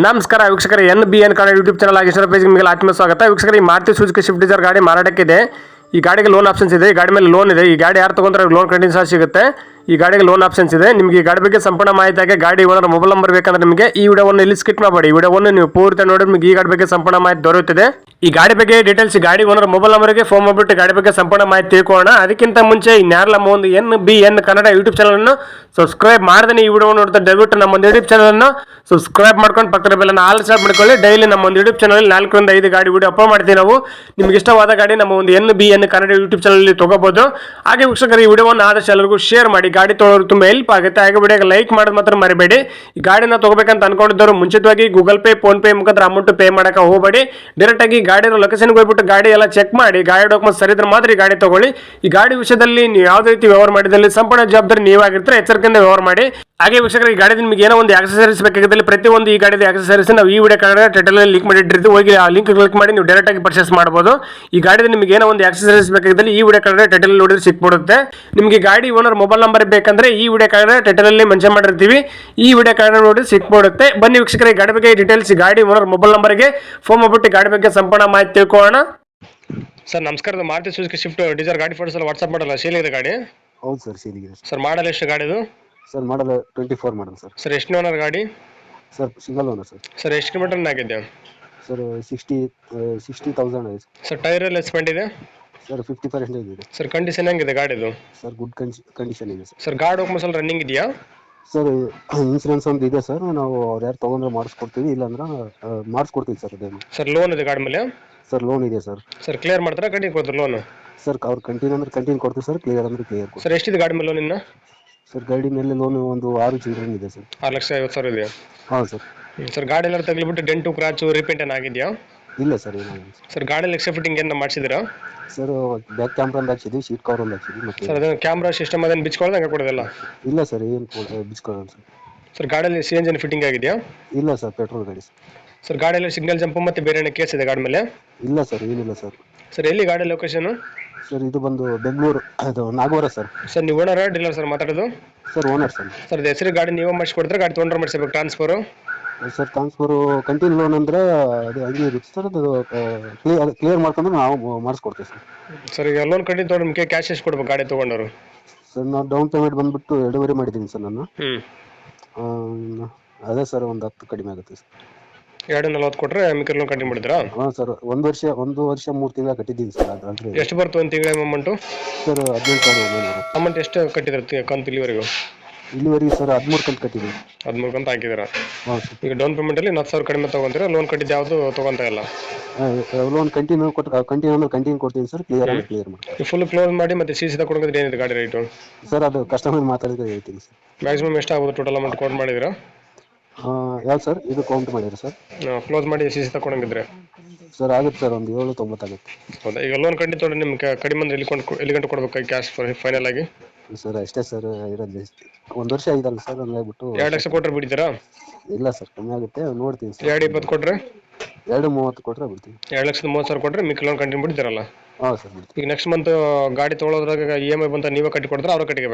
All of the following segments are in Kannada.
ನಮಸ್ಕಾರ ವೀಕ್ಷಕರ, N B N Kannada YouTube channel ಆಗಿ ಪೇಜ್ ನಿಮಗೆ ಆತ್ಮ ಸ್ವಾಗತ. ವೀಕ್ಷಕರ, ಈ ಮಾರುತಿ ಸುಜುಕಿ ಶಿಫ್ಟ್ ಡಿಸೈರ್ ಗಾಡಿ ಮಾರಾಟಕ್ಕಿದೆ. ಈ ಗಾಡಿಗೆ ಲೋನ್ ಆಪ್ಷನ್ಸ್ ಇದೆ. ಈ ಗಾಡಿ ಮೇಲೆ ಲೋನ್ ಇದೆ. ಈ ಗಾಡಿ ಯಾರು ತಗೊಂಡ್ರೆ ಲೋನ್ ಕಂಟಿನ್ಯೂ ಸಿಗುತ್ತೆ. ಈ ಗಾಡಿಗೆ ಲೋನ್ ಆಪ್ಷನ್ಸ್ ಇದೆ. ನಿಮಗೆ ಈ ಗಾಡಿ ಬಗ್ಗೆ ಸಂಪೂರ್ಣ ಮಾಹಿತಿಯಾಗಿ ಗಾಡಿ ಓನರ್ ಮೊಬೈಲ್ ನಂಬರ್ ಬೇಕಂದ್ರೆ ನಿಮಗೆ ಈ ವಿಡಿಯೋವನ್ನು ಇಲ್ಲಿ ಸ್ಕಿಟ್ ಮಾಡಬೇಡಿ. ಈ ವಿಡಿಯೋವನ್ನು ನೀವು ಪೂರ್ತಿ ನೋಡಿ, ನಿಮಗೆ ಈ ಗಾಡಿ ಬಗ್ಗೆ ಸಂಪೂರ್ಣ ಮಾಹಿತಿ ದೊರೆಯುತ್ತಿದೆ. ಈ ಗಾಡಿ ಬಗ್ಗೆ ಡೀಟೇಲ್ಸ್ ಗಾಡಿ ಓನರ್ ಮೊಬೈಲ್ ನಂಬರ್ಗೆ ಫೋನ್ ಮಾಡಿಬಿಟ್ಟು ಗಾಡಿ ಬಗ್ಗೆ ಸಂಪೂರ್ಣ ಮಾಹಿತಿ ತಿಳ್ಕೊಳ್ಳೋಣ. ಅದಕ್ಕಿಂತ ಮುಂಚೆ ನಮ್ಮ ಒಂದು N B N Kannada YouTube channel ಅನ್ನು ಸಬ್ಸ್ಕ್ರೈಬ್ ಮಾಡದೇ ಈ ವಿಡಿಯೋ ನೋಡ್ತಾ ದಯವಿಟ್ಟು ನಮ್ಮ ಒಂದು ಯೂಟ್ಯೂಬ್ ಚಾನಲನ್ನು ಸಬ್ಸ್ಕ್ರೈಬ್ ಮಾಡ್ಕೊಂಡು ಪಕ್ಕದ ಬೆಲ್ಲ ಆಲ್ ಸ್ಟಾರ್ಟ್ ಮಾಡ್ಕೊಳ್ಳಿ. ಡೈಲಿ ನಮ್ಮ ಒಂದು ಯೂಟ್ಯೂಬ್ ಚಾನಲ್ ನಾಲ್ಕರಿಂದ ಐದು ಗಾಡಿ ವಿಡಿಯೋ ಅಪ್ಲೋಡ್ ಮಾಡ್ತೀವಿ ನಾವು. ನಿಮ್ಗೆ ಇಷ್ಟವಾದ ಗಾಡಿ ನಮ್ಮ ಒಂದು N B N Kannada YouTube channel ತಗೋಬಹುದು ಹಾಗೆ ವೀಕ್ಷಕರು, ಈ ವಿಡಿಯೋವನ್ನು ಆದಷ್ಟು ಎಲ್ಲರಿಗೂ ಶೇರ್ ಮಾಡಿ. ಗಾಡಿ ತೊಗೊಳೋರು ತುಂಬ ಹೆಲ್ಪ್ ಆಗುತ್ತೆ. ಹಾಗೆ ವಿಡಿಯೋಗೆ ಲೈಕ್ ಮಾಡೋದು ಮಾತ್ರ ಮರಿಬೇಡಿ. ಈ ಗಾಡಿನ ತಗೋಬೇಕಂತ ಅನ್ಕೊಂಡಿದ್ದವರು ಮುಂಚಿತವಾಗಿ ಗೂಗಲ್ ಪೇ ಫೋನ್ ಪೇ ಮುಖಾಂತರ ಅಮೌಂಟ್ ಪೇ ಮಾಡಕ್ಕೆ ಹೋಗಬೇಡಿ. ಡೈರೆಕ್ಟ್ ಆಗಿ ಗಾಡಿನ ಲೊಕೇಶನ್ಗೆ ಹೋಗ್ಬಿಟ್ಟು ಗಾಡಿ ಎಲ್ಲ ಚೆಕ್ ಮಾಡಿ, ಗಾಡಿ ಡಾಕ್ಯುಮೆಂಟ್ ಸರಿ ಇದ್ರೆ ಮಾತ್ರ ಗಾಡಿ ತಗೊಳ್ಳಿ. ಈ ಗಾಡಿ ವಿಷಯದಲ್ಲಿ ನೀವು ಯಾವುದೇ ರೀತಿ ವ್ಯವಹಾರ ಮಾಡಿದಲ್ಲಿ ಸಂಪೂರ್ಣ ಜವಾಬ್ದಾರಿ ನೀವಾಗಿರ್ತಾರೆ, ಎಚ್ಚರಿಕೆಯಿಂದ ವ್ಯವಹಾರ ಮಾಡಿ. ಹಾಗೆ ವೀಕ್ಷಕರು ಈ ಗಾಡಿ ನಿಮಗೆ ಏನೋ ಒಂದು ಆಕ್ಸಸರೀಸ್ ಬೇಕಾಗಿದ್ದಲ್ಲಿ ಪ್ರತಿಯೊಂದು ಈ ಗಾಡಿದ ಆಕ್ಸಸರೀಸ್ ನಾವು ಈ ವಿಡಿಯೋ ಕಾರ್ಡ್ ಟೈಟಲ್ ಲಿಂಕ್ ಮಾಡಿಟ್ಟಿರ್ತೀವಿ. ಹೋಗಿ ಆ ಲಿಂಕ್ ಕ್ಲಿಕ್ ಮಾಡಿ ನೀವು ಡೈರೆಕ್ಟ್ ಆಗಿ ಪರ್ಚೇಸ್ ಮಾಡಬಹುದು ಈ ಗಾಡಿದ ನಿಮಗೆ ಏನೋ ಒಂದು ಆಕ್ಸಸರೀಸ್ ಬೇಕಾಗಿದ್ದಲ್ಲಿ ಈ ವಿಡಿಯೋ ಕಾರ್ಡ್ ಟೈಟಲ್ ನೋಡಿದ್ರೆ ಸಿಕ್ಬಿಡುತ್ತೆ. ನಿಮಗೆ ಗಾಡಿ ಓನರ್ ಮೊಬೈಲ್ ನಂಬರ್ ಬೇಕಂದ್ರೆ ಈ ವಿಡಿಯೋ ಕಾರ್ಡ್ ಟೈಟಲ್ ಅಲ್ಲಿ ಮೆನ್ಷನ್ ಮಾಡಿರ್ತೀವಿ. ಈ ವಿಡಿಯೋ ಕಾರ್ಡ್ ನೋಡಿ ಸಿಕ್ಬಿಡುತ್ತೆ. ಬನ್ನಿ ವೀಕ್ಷಕರ ಈ ಗಾಡಿ ಬಗ್ಗೆ ಡೀಟೇಲ್ಸ್ ಗಾಡಿ ಓನರ್ ಮೊಬೈಲ್ ನಂಬರ್ಗೆ ಫೋನ್ ಮಾಡ್ಬಿಟ್ಟು ಗಾಡಿ ಬಗ್ಗೆ ಸಂಪೂರ್ಣ ಮಾಹಿತಿ ತಿಳ್ಕೊಳ್ಳೋಣ. ಸರ್ ನಮಸ್ಕಾರ ಮಾರುತಿ ಸುಜುಕಿ ಶಿಫ್ಟ್ ಡೀಸರ್ ಗಾಡಿ ಫೋಟೋಸ್ ವಾಟ್ಸ್ಆಪ್ ಮಾಡಲ್ಲ ಸೇಲ್ ಇದೆ ಗಾಡಿ? ಹೌದು ಸರ್ ಶೀಲಿಗಿದೆ ಸರ್ ಮಾಡಲ್ ಎಷ್ಟು ಗಾಡಿದು? Sir model twenty four model sir. Sir ಎಷ್ಟು ಓನರ್ ಗಾಡಿ? Sir single owner sir. Sir ಎಷ್ಟು ಕಿಲೋಮೀಟರ್ ಆಗಿದೆ? ಸರ್ ಸಿಕ್ಸ್ಟಿ ಸಿಕ್ಸ್ಟಿ ತೌಸಂಡ್ ಇದೆ ಸರ್. ಟೈರ್ ಎಲ್ಲ ಎಸ್ಪೆಂಟ್ ಇದೆ? ಸರ್ ಫಿಫ್ಟಿ ಪರ್ಸೆಂಟೇಜ್ ಇದೆ. ಸರ್ ಕಂಡೀಷನ್ ಹೆಂಗಿದೆ ಗಾಡಿದು? ಸರ್ ಗುಡ್ ಕಂಡೀಷನ್ ಇದೆ ಸರ್. ಸರ್ ಗಾಡಿ ಹೋಗ್ಮಸಲ್ ರನ್ನಿಂಗ್ ಇದೆಯಾ? ಸರ್ ಇನ್ಸೂರೆನ್ಸ್ ಒಂದು ಇದೆ ಸರ್. ನಾವು ಅವ್ರು ಯಾರು ತೊಗೊಂಡ್ರೆ ಮಾಡಿಸ್ಕೊಡ್ತೀವಿ ಇಲ್ಲಾಂದ್ರೆ ಮಾಡಿಸ್ಕೊಡ್ತೀವಿ ಸರ್ ಅದೇನು. ಸರ್ ಲೋನ್ ಇದೆ ಗಾಡಿ ಮೇಲೆ? ಸರ್ ಲೋನ್ ಇದೆ ಸರ್. ಸರ್ ಕ್ಲಿಯರ್ ಮಾಡ್ತಾರಾ ಕಂಟಿನ್ಯೂ ಕೊಡ್ತಾರೆ ಲೋನ್ ಸರ್ ಅವ್ರು ಕಂಟಿನ್ಯೂ ಅಂದ್ರೆ ಕಂಟಿನ್ಯೂ ಕೊಡ್ತೀವಿ ಸರ್ ಕ್ಲಿಯರ್ ಅಂದ್ರೆ ಕ್ಲಿಯರ್ ಕೊಡ್ತೀವಿ. ಸರ್ ಎಷ್ಟಿದೆ ಗಾಡಿ ಮೇಲೆ ಲೋನ್ ಇನ್ನು? ಸರ್ ಗಾಡಿ ಮೇಲೆ ಲೋನ್ ಒಂದು ಆರು ಚಿಲ್ಡ್ರನ್ ಇದೆ ಸರ್. ಆರು ಲಕ್ಷ ಐವತ್ತು ಸಾವಿರ ಇದೆಯಾ? ಹಾಂ ಸರ್. ಸರ್ ಗಾಡಿ ಎಲ್ಲ ತಗ್ಲಿಬಿಟ್ಟು ಡೆಂಟು ಕ್ರಾಚು ರಿಪೇಂಟ್ ಏನು ಆಗಿದೆಯಾ? ಇಲ್ಲ ಸರ್ ಏನಾಗಿಲ್ಲ ಸರ್. ಗಾಡಿಯಲ್ಲಿ ಎಕ್ಸ್ಟ್ರಾ ಫಿಟ್ಟಿಂಗ್ ಏನು ಮಾಡಿಸಿದ್ದೀರಾ? ಸರ್ ಬ್ಯಾಕ್ ಕ್ಯಾಮ್ರಾ ಒಂದು ಹಾಕ್ಸಿದ್ವಿ ಸೀಟ್ ಕವರ್ ಒಂದು ಹಾಕ್ಸಿದ್ವಿ ಮತ್ತೆ ಸರ್ ಅದನ್ನ ಕ್ಯಾಮ್ರಾ ಸಿಸ್ಟಮ್ ಅದನ್ನು ಬಿಚ್ಕೊಳ್ಳೋದು ಹಂಗೆ ಕೊಡೋದಿಲ್ಲ? ಇಲ್ಲ ಸರ್ ಏನು ಬಿಚ್ಕೊಳ್ಳೋಣ ಸರ್. ಸರ್ ಗಾಡಿಯಲ್ಲಿ ಸಿ ಎಂಜಿನ್ ಫಿಟ್ಟಿಂಗ್ ಆಗಿದೆಯಾ? ಇಲ್ಲ ಸರ್ ಪೆಟ್ರೋಲ್ ಗಾಡಿ ಸರ್. ಸರ್ ಗಾಡಿಯಲ್ಲಿ ಸಿಗ್ನಲ್ ಜಂಪ್ ಮತ್ತೆ ಬೇರೆ ಏನೋ ಕೇಸ್ ಇದೆ ಗಾಡಿ ಮೇಲೆ? ಇಲ್ಲ ಸರ್ ಏನಿಲ್ಲ ಸರ್. ಸರ್ ಎಲ್ಲಿ ಗಾಡಿ ಲೊಕೇಶನ್ ಸರ್ ಇದು ಬಂದು ಬೆಂಗಳೂರು ಅದು ನಾಗವರ ಸರ್. ಸರ್ ನೀವು ಓನರ್ ಡೀಲರ್ ಸರ್ ಮಾತಾಡೋದು? Sir owner sir. ಸರ್ ಅದು ಹೆಸರು ಗಾಡಿ ನೀವೇ ಮಾಡಿಸ್ಕೊಡ್ತಾರೆ? ಗಾಡಿ ತೊಗೊಂಡ್ರೆ ಮಾಡಿಸ್ಬೇಕು transfer? Sir transfer continue loan ಅಂದರೆ ಅದು ಹಂಗೆ ಇರುತ್ತೆ ಸರ್ ಅದು ಕ್ಲಿಯರ್ ಕ್ಲಿಯರ್ ಮಾಡ್ಕೊಂಡ್ರೆ ನಾವು ಮಾಡಿಸ್ಕೊಡ್ತೀವಿ ಸರ್. ಸರ್ ಈಗ ಲೋನ್ ಕಂಟಿನ್ ತೊಗೊಂಡು ನಿಮಗೆ ಕ್ಯಾಶ್ ಎಷ್ಟು ಕೊಡ್ಬೇಕು ಗಾಡಿ ತೊಗೊಂಡವರು ಸರ್ ನಾವು ಡೌನ್ ಪೇಮೆಂಟ್ ಬಂದುಬಿಟ್ಟು ಡೆಲಿವರಿ ಮಾಡಿದ್ದೀನಿ ಸರ್ ನಾನು. ಹ್ಞೂ ಅದೇ ಸರ್ ಒಂದು ಹತ್ತು ಕಡಿಮೆ ಆಗುತ್ತೆ ಸರ್. ಎರಡು ನಲ್ವತ್ತು ಕೊಟ್ಟರೆ ಮಿಕ್ಕರ್ ಲೋನ್ ಕಂಟಿನ್ಯೂ ಮಾಡಿದ್ರಾ ಹಾಂ ಸರ್ ಒಂದು ವರ್ಷ ಒಂದು ವರ್ಷ ಮೂರು ತಿಂಗಳ ಕಟ್ಟಿದ್ದೀನಿ ಸರ್ ಅದ್ರಲ್ಲಿ. ಎಷ್ಟು ಬರ್ತು ಒಂದು ತಿಂಗಳ ಅಮೌಂಟು ಸರ್ ಹದಿನೆಂಟು ಸಾವಿರ ಒಂಬೈನೂರು ಅಮೌಂಟ್ ಎಷ್ಟು ಕಟ್ಟಿದ್ರೆ ಕಂತು ಇಲ್ಲಿವರೆಗೂ? ಇಲ್ಲಿವರೆಗೆ ಸರ್ ಹದಿಮೂರು ಕಂತು ಕಟ್ಟಿದ್ದೀವಿ. ಹದಿಮೂರು ಕಂತು ಹಾಕಿದ್ದೀರಾ? ಹಾಂ ಸರ್. ಈಗ ಡೌನ್ ಪೇಮೆಂಟಲ್ಲಿ ಹತ್ತು ಸಾವಿರ ಕಡಿಮೆ ತೊಗೊಂತೀರಾ ಲೋನ್ ಕಟ್ಟಿದ್ದು ಯಾವುದು ತೊಗೊಂತ ಇಲ್ಲ? ಲೋನ್ ಕಂಟಿನ್ಯೂ ಕೊಟ್ಟು ಕಂಟಿನ್ಯೂ ಅಂದ್ರೆ ಕಂಟಿನ್ಯೂ ಕೊಡ್ತೀನಿ ಸರ್ ಕ್ಲಿಯರ್ ಅಂದ್ರೆ ಕ್ಲಿಯರ್ ಮಾಡಿ. ಫುಲ್ ಕ್ಲೋಸ್ ಮಾಡಿ ಮತ್ತೆ ಸಿ ಸಿದ ಕೊಡೋದ್ರೆ ಏನಿದೆ ಗಾಡಿ ರೇಟು ಸರ್ ಅದು ಕಸ್ಟಮರ್ ಮಾತಾಡಿದ್ರೆ ಹೇಳ್ತೀನಿ ಸರ್. ಮ್ಯಾಕ್ಸಿಮಮ್ ಎಷ್ಟು ಆಗ್ಬೋದು ಟೋಟಲ್ ಅಮೌಂಟ್ ಕೊಟ್ಟು ಮಾಡಿದ್ದೀರಾ? ಯಾವ್ದು ಸರ್ ಇದು ಕೌಂಟ್ ಮಾಡಿರಿ ಸರ್ ಕ್ಲೋಸ್ ಮಾಡಿ ಸಿ ಸಿ ತಗೊಂಡಿದ್ರೆ ಸರ್ ಆಗುತ್ತೆ ಸರ್ ಒಂದು ಏಳು ತೊಂಬತ್ತಾಗುತ್ತೆ ಹೌದಾ? ಈಗ ಲೋನ್ ಕಂಡಿ ತೊಗೊಂಡು ನಿಮ್ಗೆ ಕಡಿಮೆ ಅಂದ್ರೆ ಎಲ್ಲಿ ಕೊಂಡು ಎಲ್ಲಿ ಗಂಟೆ ಕೊಡ್ಬೇಕು ಕ್ಯಾಶ್ ಫೈನಲ್ ಆಗಿ? ಸರ್ ಅಷ್ಟೇ ಸರ್ ಇರೋದು ಜಾಸ್ತಿ ಒಂದು ವರ್ಷ ಆಯ್ತಲ್ಲ ಸರ್ ಹಂಗಾಗ್ಬಿಟ್ಟು ಎರಡು ಲಕ್ಷ ಕೊಟ್ಟರೆ ಬಿಡ್ತೀರಾ? ಇಲ್ಲ ಸರ್ ಕಮ್ಮಿ ಆಗುತ್ತೆ ನೋಡ್ತೀನಿ ಸರ್ ಎರಡು ಇಪ್ಪತ್ತು ಕೊಟ್ಟರೆ ಎರಡು ಮೂವತ್ತು ಕೊಟ್ಟರೆ ಬಿಡ್ತೀನಿ. ಎರಡು ಲಕ್ಷದ ಮೂವತ್ತು ಸಾವಿರ ಕೊಟ್ಟರೆ ಮಿಕ್ಕ ಲೋನ್ ಕಂಟಿನ್ಯೂ ಬಿಡ್ತೀರಲ್ಲ? ಹಾಂ ಸರ್ ಬಿಡ್ತೀನಿ. ಈಗ ನೆಕ್ಸ್ಟ್ ಮಂತ್ ಗಾಡಿ ತೊಗೊಳೋದ್ರಾಗ ಇ ಎಂ ಐ ಬಂತ ನೀವೇ ಕಟ್ಟಿ ಕೊಡ್ತಾರೆ ಅವ್ರು ಕಟ್ಟಿಗೆ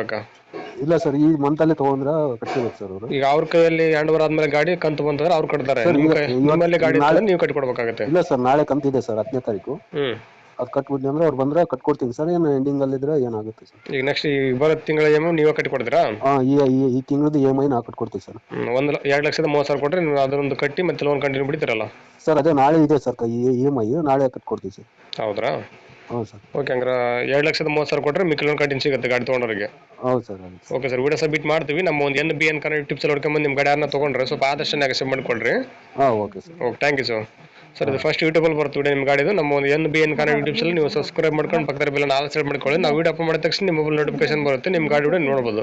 ಇಲ್ಲ ಸರ್ ಈ ಮಂತ್ ಅಲ್ಲಿ ತಗೊಂಡ್ರ ಕಟ್ಕೋಬೇಕು ಸರ್ ಅವರು. ಈಗ ಅವ್ರ ಕೈಯಲ್ಲಿ ಹ್ಯಾಂಡ್ ಓವರ್ ಆದ್ಮೇಲೆ ಗಾಡಿ ಕಂತು ಬಂತಂದ್ರೆ ಅವ್ರು ಕಟ್ತಾರೆ. ನಿಮ್ಮ ಕೈ ನಿಮ್ಮಲ್ಲಿ ಗಾಡಿ ಇತ್ತಂದ್ರೆ ನೀವು ಕಟ್ಟಿ ಕೊಡ್ಬೇಕಾಗತ್ತೆ ಇಲ್ಲ ಸರ್ ನಾಳೆ ಕಂತಿದೆ ಸರ್ ಹತ್ತನೇ ತಾರೀಕು. ಹ್ಮ್. ಅದು ಕಟ್ಬಿಟ್ಟು ಅಂದ್ರೆ ಅವ್ರು ಬಂದ್ರೆ ಕಟ್ಕೊಡ್ತೀನಿ ಸರ್ ಏನು ಎಂಡಿಂಗಲ್ಲಿದ್ರೆ ಏನಾಗುತ್ತೆ ಸರ್. ಈಗ ನೆಕ್ಸ್ಟ್ ಈ ಬರೋ ತಿಂಗಳ ಎಂ ಐ ನೀವೇ ಕಟ್ಟಿ ಕೊಡ್ತೀರಾ ಹಾಂ ಈ ಈ- ಈ ತಿಂಗಳದ್ದು ಇ ಎಂ ಐ ನಾವು ಕಟ್ಕೊಡ್ತೀವಿ ಸರ್. ಒಂದು ಎರಡು ಲಕ್ಷದ ಮೂವತ್ತು ಸಾವಿರ ಕೊಟ್ಟರೆ ನೀವು ಅದೊಂದು ಕಟ್ಟಿ ಮತ್ತೆ ಲೋನ್ ಕಂಟಿನ್ಯೂ ಬಿಡ್ತೀರಲ್ಲ? ಸರ್ ಅದೇ ನಾಳೆ ಇದೆ ಸರ್ ಇ ಎಂ ಐ ನಾಳೆ ಕಟ್ಕೊಡ್ತೀವಿ ಸರ್. ಹೌದ್ರಾ? ಹೌದು ಸರ್. ಓಕೆ ಹಂಗಾರೆ ಎರಡು ಲಕ್ಷದ ಮೂವತ್ತು ಸಾವಿರ ಕೊಟ್ಟರೆ ಮಿಕ್ಕ ಕಂಟಿನ್ ಕಂಟಿನ್ಯೂ ಸಿಗುತ್ತೆ ಗಾಡಿ ತೊಗೊಂಡವ್ರಿಗೆ ಹೌದು sir okay sir. Video submit ಮಾಡ್ತೀವಿ. ನಮ್ಮ ಒಂದು N B N Kannada tips ಅಲ್ಲಿ ಹೊಡ್ಕೊಂಬಂದು ನಿಮ್ಮ ಗಾಡಿ ಯಾರನ್ನ ತೊಗೊಂಡ್ರೆ ಸ್ವಲ್ಪ ಆದಷ್ಟು ನೆಗೆಸೆಟ್ ಮಾಡಿಕೊಡ್ರಿ ಹಾಂ okay sir okay thank you sir sir ಇದು ಫಸ್ಟ್ ಯೂಟ್ಯೂಬಲ್ಲಿ ಬರುತ್ತೆ ವಿಡಿಯೋ ನಿಮ್ಮ ಗಾಡಿದು ನಮ್ಮ ಒಂದು ಎನ್ ಬಿ ಎನ್ ಕನ್ನಡ ಯೂಟ್ಯೂಬ್ಸಲ್ಲಿ ನೀವು ಸಬ್ಸ್ಕ್ರೈಬ್ ಮಾಡ್ಕೊಂಡು ಪಕ್ಕದ ಬೆಲ್ಲ ನಾಲ್ಕು ಸೆಟ್ ಮಾಡ್ಕೊಳ್ಳಿ. ನಾವು ವಿಡಿಯೋ ಅಪ್ ಮಾಡಿದ ತಕ್ಷಣ ನಿಮ್ಮ ಮೊಬೈಲ್ ನೋಟಿಫಿಕೇಶನ್ ಬರುತ್ತೆ. ನಿಮ್ಮ ಗಾಡಿ ವಿಡಿಯೋ ನೋಡ್ಬೋದು.